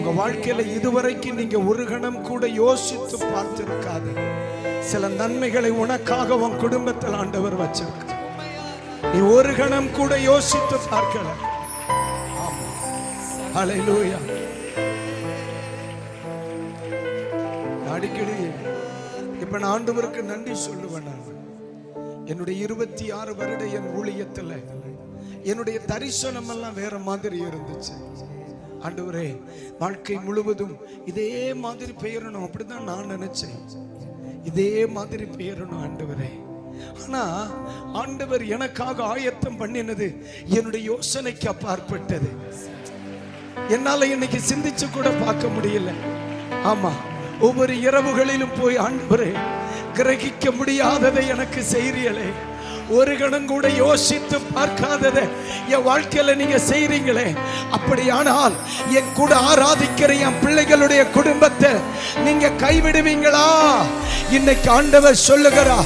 உங்க வாழ்க்கையில இதுவரைக்கும் நீங்க ஒரு கணம் கூட யோசித்து பார்த்திருக்காது. சில நன்மைகளை உனக்காக உன் குடும்பத்தில் ஆண்டவர் வச்சிருக்க நீ ஒரு கணம் கூட யோசித்து பார்க்கல. அலையிலூயா அடிக்கடி இப்ப நான் ஆண்டவருக்கு நன்றி சொல்லுவேன் நான். என்னுடைய இருபத்தி ஆறு வருட என் ஊழியத்துல என்னுடைய தரிசனம் எல்லாம் வேற மாதிரி இருந்துச்சு. ஆண்டவரே வாழ்க்கை முழுவதும் இதே மாதிரி பெயரணும். அப்படிதான் நான் நினைச்சேன். இதே மாதிரி பெயரணும் ஆண்டவரே. ஆனா ஆண்டவர் எனக்காக ஆயத்தம் பண்ணினது என்னுடைய யோசனைக்கு அப்பாற்பட்டது. என்னால இன்னைக்கு சிந்திச்சு கூட பார்க்க முடியல. ஆமா ஒவ்வொரு இரவுகளிலும் போய் ஆண்டவரே கிரகிக்க முடியாததை எனக்கு செய்றீங்களே ஒரு கணம் கூட யோசித்து பார்க்காததை என் வாழ்க்கையில நீங்க செய்றீங்களே. அப்படியானால் என் கூட ஆராதிக்கிற என் பிள்ளைகளுடைய குடும்பத்தை நீங்க கைவிடுவீங்களா? இன்னைக்கு ஆண்டவர் சொல்லுகிறா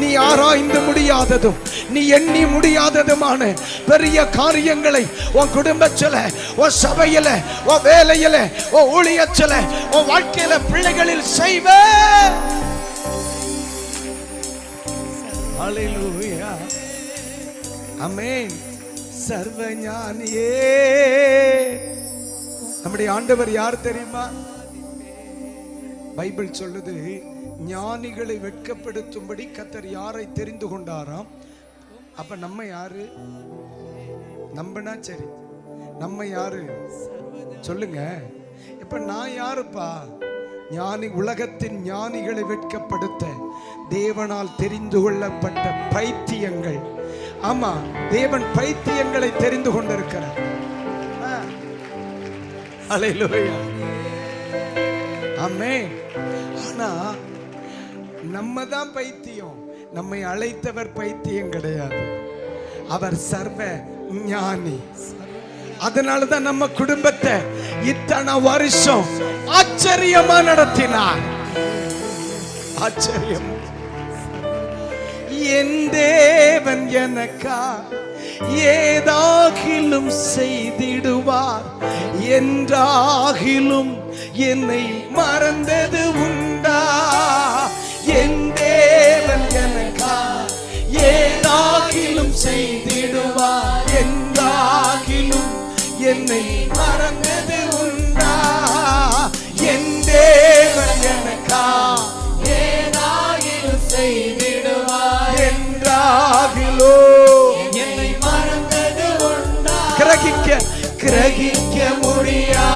நீ ஆராய்ந்து முடியாததும் நீ எண்ணி முடியாததுமான பெரிய காரியங்களை உன் குடும்பத்துல உன் சபையில உன் வேலையில உன் ஊழியத்துல உன் வாழ்க்கையில பிள்ளைகளில் செய்வே. Hallelujah. அமேன் சர்வஞானியே. நம்முடைய ஆண்டவர் யார் தெரியுமா? பைபிள் சொல்லுது ஞானிகளை வெட்கப்படுத்தும்படி கத்தர் யாரை தெரிந்து கொண்டாராம்? அப்ப நம்ம யாரு? நம்பனா சரி. நம்ம யாரு? சொல்லுங்க. இப்ப நான் யாருப்பா? ஞானி உலகத்தின் ஞானிகளை வெட்கப்படுத்த தேவனால் தெரிந்து கொள்ளப்பட்ட பைத்தியங்கள். ஆமா தேவன் பைத்தியங்களை தெரிந்து கொண்டிருக்கிறார். ஆமே ஆனா நம்ம தான் பைத்தியம். நம்மை அழைத்தவர் பைத்தியம் கிடையாது. அவர் சர்வ ஞானி. அதனால தான் நம்ம குடும்பத்தை இத்தனை வருஷம் ஆச்சரியமா நடத்தினார். ஆச்சரியம். என் தேவன் எனக்கா ஏதாகிலும் செய்திடுவார்? என்றாகிலும் என்னை மறந்தது உண்டா? என் தேவன் எனக்கா ஏதாகிலும் செய்திடுவார்? என்றாகிலும் என்னை மறந்தது entregue.